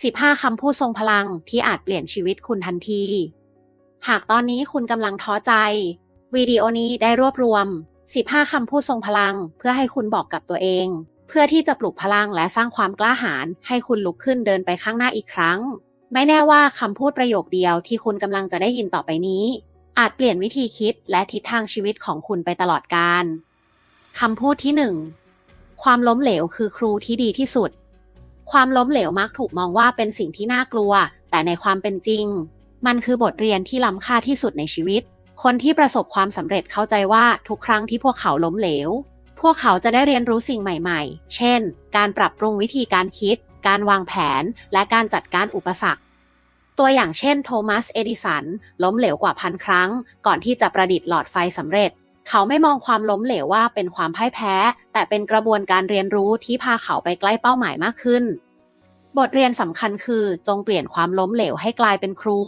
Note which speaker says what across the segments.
Speaker 1: 15 คำพูดทรงพลังที่อาจเปลี่ยนชีวิตคุณทันที หากตอนนี้คุณกำลังท้อใจ วิดีโอนี้ได้รวบรวม 15 คำพูดทรงพลังเพื่อให้คุณบอกกับตัวเอง เพื่อที่จะปลุกพลังและสร้างความกล้าหาญให้คุณลุกขึ้นเดินไปข้างหน้าอีกครั้ง ไม่แน่ว่าคำพูดประโยคเดียวที่คุณกำลังจะได้ยินต่อไปนี้ อาจเปลี่ยนวิธีคิดและทิศทางชีวิตของคุณไปตลอดกาลคำพูดที่หนึ่งความล้มเหลวคือครูที่ดีที่สุด ความล้มเหลวมักถูกมองว่าเป็นสิ่งที่น่ากลัว แต่ในความเป็นจริง มันคือบทเรียนที่ล้ำค่าที่สุดในชีวิต คนที่ประสบความสำเร็จเข้าใจว่าทุกครั้งที่พวกเขาล้มเหลว พวกเขาจะได้เรียนรู้สิ่งใหม่ ๆ เช่น การปรับปรุงวิธีการคิด การวางแผน และการจัดการอุปสรรค ตัวอย่างเช่นโทมัส เอดิสัน ล้มเหลวกว่าพันครั้ง ก่อนที่จะประดิษฐ์หลอดไฟสำเร็จ เขาไม่มองความล้มเหลวว่าเป็นความพ่ายแพ้ แต่เป็นกระบวนการเรียนรู้ที่พาเขาไปใกล้เป้าหมายมากขึ้น บทเรียนสำคัญคือจงเปลี่ยนความล้มเหลวให้กลายเป็นครู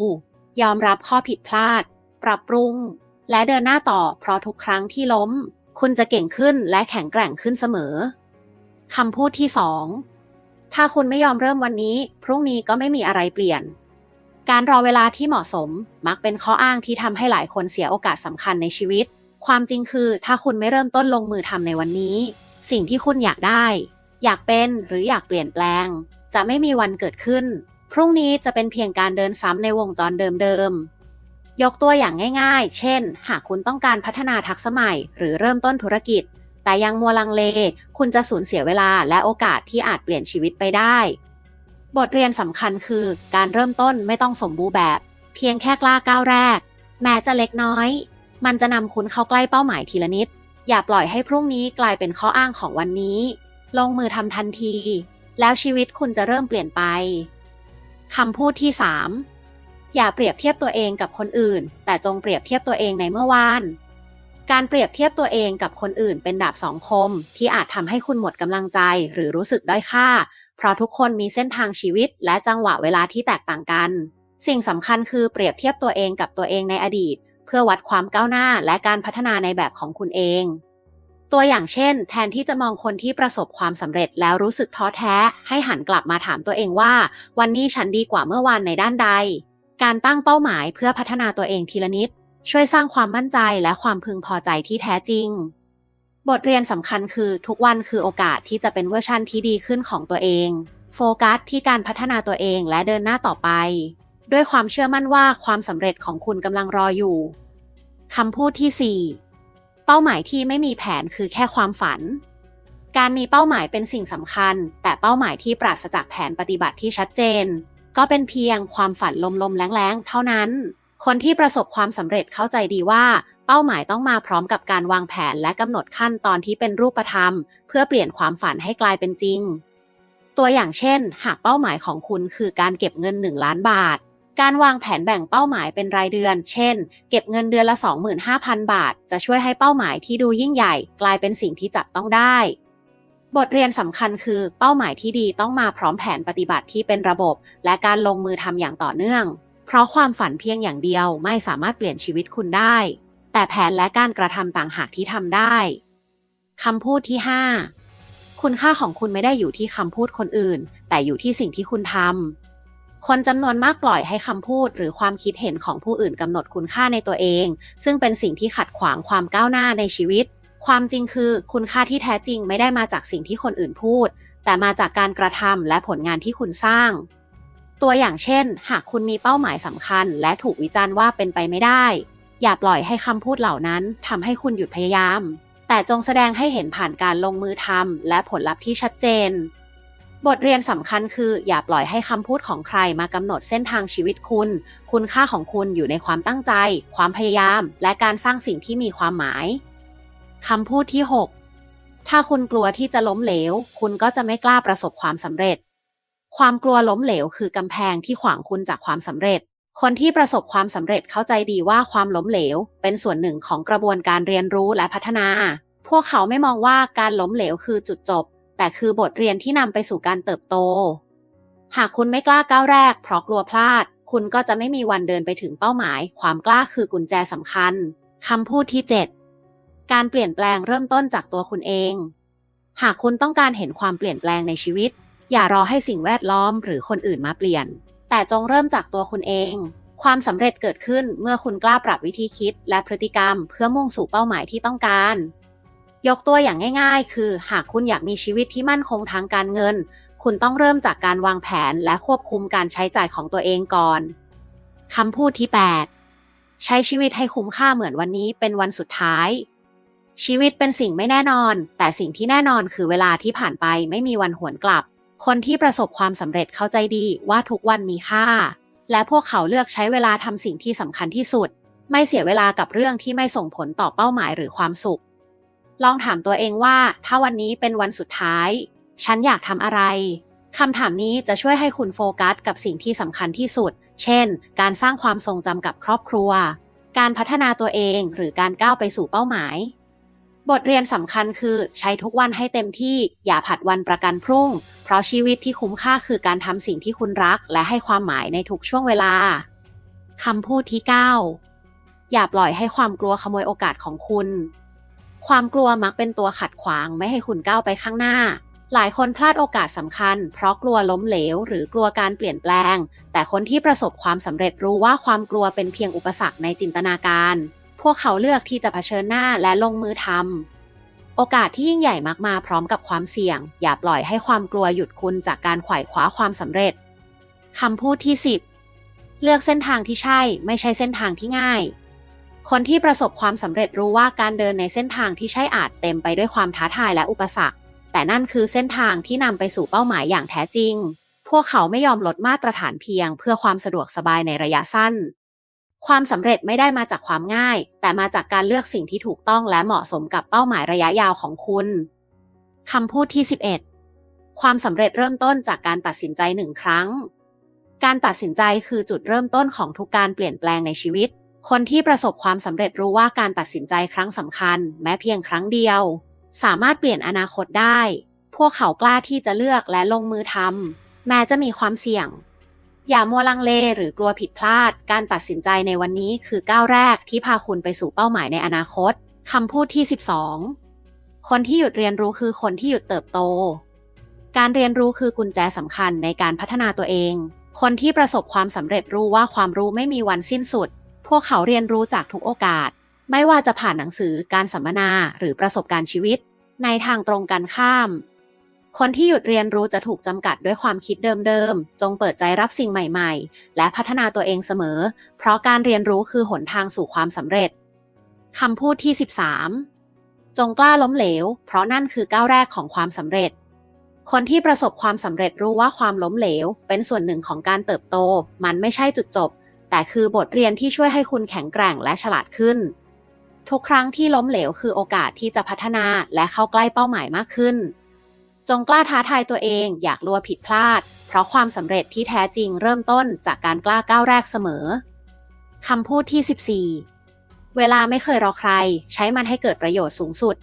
Speaker 1: ยอมรับข้อผิดพลาด ปรับปรุง และเดินหน้าต่อเพราะทุกครั้งที่ล้ม คุณจะเก่งขึ้นและแข็งแกร่งขึ้นเสมอคำพูดที่สองถ้าคุณไม่ยอมเริ่มวันนี้ พรุ่งนี้ก็ไม่มีอะไรเปลี่ยน การรอเวลาที่เหมาะสมมักเป็นข้ออ้างที่ทำให้หลายคนเสียโอกาสสำคัญในชีวิต ความจริงคือถ้าคุณไม่เริ่มต้นลงมือทำในวันนี้ สิ่งที่คุณอยากได้ อยากเป็นหรืออยากเปลี่ยนแปลง จะไม่มีวันเกิดขึ้น พรุ่งนี้จะเป็นเพียงการเดินซ้ำในวงจรเดิมๆ ยกตัวอย่างง่าย ๆ เช่น หากคุณต้องการพัฒนาทักษะใหม่ หรือเริ่มต้นธุรกิจ แต่ยังมัวลังเล คุณจะสูญเสียเวลาและโอกาสที่อาจเปลี่ยนชีวิตไปได้ บทเรียนสำคัญคือการเริ่มต้นไม่ต้องสมบูรณ์แบบ เพียงแค่กล้าก้าวแรก แม้จะเล็กน้อย มันจะนำคุณเข้าใกล้เป้าหมายทีละนิด อย่าปล่อยให้พรุ่งนี้กลายเป็นข้ออ้างของวันนี้ ลงมือทำทันที แล้วชีวิตคุณจะเริ่มเปลี่ยนไปคำพูดที่ 3 อย่าเปรียบเทียบตัวเองกับคนอื่น แต่จงเปรียบเทียบตัวเองในเมื่อวาน การเปรียบเทียบตัวเองกับคนอื่นเป็นดาบสองคม ที่อาจทำให้คุณหมดกำลังใจหรือรู้สึกด้อยค่า เพราะทุกคนมีเส้นทางชีวิตและจังหวะเวลาที่แตกต่างกัน สิ่งสำคัญคือเปรียบเทียบตัวเองกับตัวเองในอดีต เพื่อวัดความก้าวหน้าและการพัฒนาในแบบของคุณเอง ตัวอย่างเช่น แทนที่จะมองคนที่ประสบความสำเร็จแล้วรู้สึกท้อแท้ ให้หันกลับมาถามตัวเองว่า วันนี้ฉันดีกว่าเมื่อวานในด้านใด การตั้งเป้าหมายเพื่อพัฒนาตัวเองทีละนิด ช่วยสร้างความมั่นใจและความพึงพอใจที่แท้จริง บทเรียนสำคัญคือทุกวันคือโอกาสที่จะเป็นเวอร์ชั่นที่ดีขึ้นของตัวเอง โฟกัสที่การพัฒนาตัวเองและเดินหน้าต่อไป ด้วยความเชื่อมั่นว่าความสำเร็จของคุณกำลังรออยู่คำพูดที่ 4 เป้าหมายที่ไม่มีแผนคือแค่ความฝัน การมีเป้าหมายเป็นสิ่งสำคัญ แต่เป้าหมายที่ปราศจากแผนปฏิบัติที่ชัดเจน ก็เป็นเพียงความฝันลมๆแรงๆ เท่านั้น คนที่ประสบความสำเร็จเข้าใจดีว่าเป้าหมายต้องมาพร้อมกับการวางแผนและกำหนดขั้นตอนที่เป็นรูปธรรม เพื่อเปลี่ยนความฝันให้กลายเป็นจริง ตัวอย่างเช่น หากเป้าหมายของคุณคือการเก็บเงิน 1 ล้านบาท การวางแผนแบ่งเป้าหมายเป็นรายเดือน เช่น เก็บเงินเดือนละ 25,000 บาท จะช่วยให้เป้าหมายที่ดูยิ่งใหญ่ กลายเป็นสิ่งที่จับต้องได้ บทเรียนสำคัญคือ เป้าหมายที่ดีต้องมาพร้อมแผนปฏิบัติที่เป็นระบบ และการลงมือทำอย่างต่อเนื่อง เพราะความฝันเพียงอย่างเดียวไม่สามารถเปลี่ยนชีวิตคุณได้ แต่แผนและการกระทำต่างหากที่ทำได้คำพูดที่ 5 คุณค่าของคุณไม่ได้อยู่ที่คำพูดคนอื่น แต่อยู่ที่สิ่งที่คุณทำ คนจำนวนมากปล่อยให้คำพูดหรือความคิดเห็นของผู้อื่นกำหนดคุณค่าในตัวเอง ซึ่งเป็นสิ่งที่ขัดขวางความก้าวหน้าในชีวิต ความจริงคือคุณค่าที่แท้จริงไม่ได้มาจากสิ่งที่คนอื่นพูด แต่มาจากการกระทำและผลงานที่คุณสร้าง ตัวอย่างเช่น หากคุณมีเป้าหมายสำคัญ และถูกวิจารณ์ว่าเป็นไปไม่ได้ อย่าปล่อยให้คำพูดเหล่านั้นทำให้คุณหยุดพยายาม แต่จงแสดงให้เห็นผ่านการลงมือทำและผลลัพธ์ที่ชัดเจน บทเรียนสำคัญคือ อย่าปล่อยให้คำพูดของใครมากำหนดเส้นทางชีวิตคุณ คุณค่าของคุณอยู่ในความตั้งใจ ความพยายาม และการสร้างสิ่งที่มีความหมายคำพูดที่ 6 ถ้าคุณกลัวที่จะล้มเหลว คุณก็จะไม่กล้าประสบความสำเร็จ ความกลัวล้มเหลวคือกำแพงที่ขวางคุณจากความสำเร็จ คนที่ประสบความสำเร็จเข้าใจดีว่าความล้มเหลว เป็นส่วนหนึ่งของกระบวนการเรียนรู้และพัฒนา พวกเขาไม่มองว่าการล้มเหลวคือจุดจบ แต่คือบทเรียนที่นำไปสู่การเติบโต หากคุณไม่กล้าก้าวแรก เพราะกลัวพลาด คุณก็จะไม่มีวันเดินไปถึงเป้าหมาย ความกล้าคือกุญแจสำคัญคำพูดที่ 7 การเปลี่ยนแปลงเริ่มต้นจากตัวคุณเอง หากคุณต้องการเห็นความเปลี่ยนแปลงในชีวิต อย่ารอให้สิ่งแวดล้อมหรือคนอื่นมาเปลี่ยน แต่จงเริ่มจากตัวคุณเอง ความสำเร็จเกิดขึ้นเมื่อคุณกล้าปรับวิธีคิดและพฤติกรรม เพื่อมุ่งสู่เป้าหมายที่ต้องการ ยกตัวอย่างง่าย ๆ คือ หากคุณอยากมีชีวิตที่มั่นคงทางการเงิน คุณต้องเริ่มจากการวางแผนและควบคุมการใช้จ่ายของตัวเองก่อนคำพูดที่ 8 ใช้ชีวิตให้คุ้มค่าเหมือนวันนี้เป็นวันสุดท้าย ชีวิตเป็นสิ่งไม่แน่นอน แต่สิ่งที่แน่นอนคือเวลาที่ผ่านไปไม่มีวันหวนกลับ คนที่ประสบความสำเร็จเข้าใจดีว่าทุกวันมีค่า และพวกเขาเลือกใช้เวลาทำสิ่งที่สำคัญที่สุด ไม่เสียเวลากับเรื่องที่ไม่ส่งผลต่อเป้าหมายหรือความสุข ลองถามตัวเองว่าถ้าวันนี้เป็นวันสุดท้าย ฉันอยากทำอะไรคำถามนี้จะช่วยให้คุณโฟกัสกับสิ่งที่สำคัญที่สุด เช่น การสร้างความทรงจำกับครอบครัว การพัฒนาตัวเองหรือการก้าวไปสู่เป้าหมาย บทเรียนสำคัญคือใช้ทุกวันให้เต็มที่อย่าผัดวันประกันพรุ่ง เพราะชีวิตที่คุ้มค่าคือการทำสิ่งที่คุณรัก และให้ความหมายในทุกช่วงเวลาคำพูดที่ 9 อย่าปล่อยให้ความกลัวขโมยโอกาสของคุณ ความกลัวมักเป็นตัวขัดขวางไม่ให้คุณก้าวไปข้างหน้า หลายคนพลาดโอกาสสำคัญ เพราะกลัวล้มเหลว หรือกลัวการเปลี่ยนแปลง แต่คนที่ประสบความสำเร็จรู้ว่าความกลัวเป็นเพียงอุปสรรคในจินตนาการ พวกเขาเลือกที่จะเผชิญหน้าและลงมือทำโอกาสที่ยิ่งใหญ่มักมาพร้อมกับความเสี่ยง อย่าปล่อยให้ความกลัวหยุดคุณจากการขวายคว้าความสำเร็จคำพูดที่ 10 เลือกเส้นทางที่ใช่ ไม่ใช่เส้นทางที่ง่าย คนที่ประสบความสำเร็จรู้ว่าการเดินในเส้นทางที่ใช่อาจเต็มไปด้วยความท้าทายและอุปสรรค แต่นั่นคือเส้นทางที่นำไปสู่เป้าหมายอย่างแท้จริง พวกเขาไม่ยอมลดมาตรฐานเพียง เพื่อความสะดวกสบายในระยะสั้น ความสำเร็จไม่ได้มาจากความง่าย แต่มาจากการเลือกสิ่งที่ถูกต้องและเหมาะสมกับเป้าหมายระยะยาวของคุณคำพูดที่ 11 ความสำเร็จเริ่มต้นจากการตัดสินใจหนึ่งครั้ง การตัดสินใจคือจุดเริ่มต้นของทุกการเปลี่ยนแปลงในชีวิต คนที่ประสบความสำเร็จรู้ว่าการตัดสินใจครั้งสำคัญ แม้เพียงครั้งเดียว สามารถเปลี่ยนอนาคตได้ พวกเขากล้าที่จะเลือกและลงมือทำแม้จะมีความเสี่ยง อย่ามัวลังเลหรือกลัวผิดพลาด การตัดสินใจในวันนี้คือก้าวแรกที่พาคุณไปสู่เป้าหมายในอนาคตคำพูดที่ 12 คนที่หยุดเรียนรู้คือคนที่หยุดเติบโต การเรียนรู้คือกุญแจสำคัญในการพัฒนาตัวเอง คนที่ประสบความสำเร็จรู้ว่าความรู้ไม่มีวันสิ้นสุด พวกเขาเรียนรู้จากทุกโอกาส ไม่ว่าจะผ่านหนังสือการสัมมนาหรือประสบการณ์ชีวิต ในทางตรงกันข้าม คนที่หยุดเรียนรู้จะถูกจำกัดด้วยความคิดเดิมๆ จงเปิดใจรับสิ่งใหม่ๆ และพัฒนาตัวเองเสมอ เพราะการเรียนรู้คือหนทางสู่ความสำเร็จคำพูดที่ 13 จงกล้าล้มเหลว เพราะนั่นคือก้าวแรกของความสำเร็จ คนที่ประสบความสำเร็จรู้ว่าความล้มเหลว เป็นส่วนหนึ่งของการเติบโต มันไม่ใช่จุดจบ แต่คือบทเรียนที่ช่วยให้คุณแข็งแกร่งและฉลาดขึ้น ทุกครั้งที่ล้มเหลวคือโอกาสที่จะพัฒนาและเข้าใกล้เป้าหมายมากขึ้น จงกล้าท้าทายตัวเองอยากลัวผิดพลาด เพราะความสำเร็จที่แท้จริงเริ่มต้นจากการกล้าก้าวแรกเสมอคำพูดที่ 14 เวลาไม่เคยรอใคร ใช้มันให้เกิดประโยชน์สูงสุด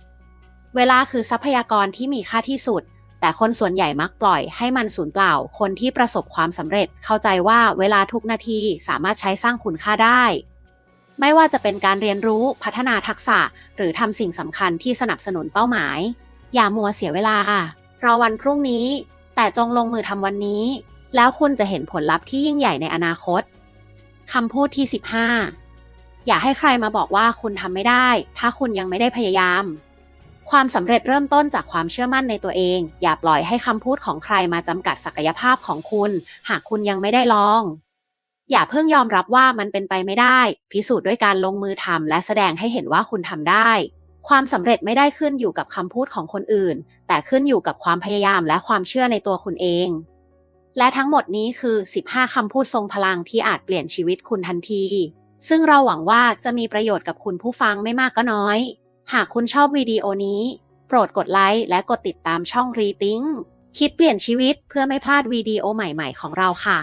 Speaker 1: เวลาคือทรัพยากรที่มีค่าที่สุด แต่คนส่วนใหญ่มักปล่อยให้มันสูญเปล่า คนที่ประสบความสำเร็จเข้าใจว่าเวลาทุกนาทีสามารถใช้สร้างคุณค่าได้ ไม่ว่าจะเป็นการเรียนรู้พัฒนาทักษะ หรือทำสิ่งสำคัญที่สนับสนุนเป้าหมาย อย่ามัวเสียเวลารอวันพรุ่งนี้ แต่จงลงมือทำวันนี้ แล้วคุณจะเห็นผลลัพธ์ที่ยิ่งใหญ่ในอนาคตคำพูดที่ 15 อย่าให้ใครมาบอกว่าคุณทำไม่ได้ ถ้าคุณยังไม่ได้พยายาม ความสำเร็จเริ่มต้นจากความเชื่อมั่นในตัวเอง อย่าปล่อยให้คำพูดของใครมาจำกัดศักยภาพของคุณ หากคุณยังไม่ได้ลอง อย่าเพิ่งยอมรับว่ามันเป็นไปไม่ได้ พิสูจน์ด้วยการลงมือทำและแสดงให้เห็นว่าคุณทำได้ ความสำเร็จไม่ได้ขึ้นอยู่กับคำพูดของคนอื่น แต่ขึ้นอยู่กับความพยายามและความเชื่อในตัวคุณเอง และทั้งหมดนี้คือ 15คำพูดทรงพลังที่อาจเปลี่ยนชีวิตคุณทันที ซึ่งเราหวังว่าจะมีประโยชน์กับคุณผู้ฟังไม่มากก็น้อย หากคุณชอบวิดีโอนี้ โปรดกดไลค์และกดติดตามช่องรีติงคิดเปลี่ยนชีวิตเพื่อไม่พลาดวิดีโอใหม่ๆของเราค่ะ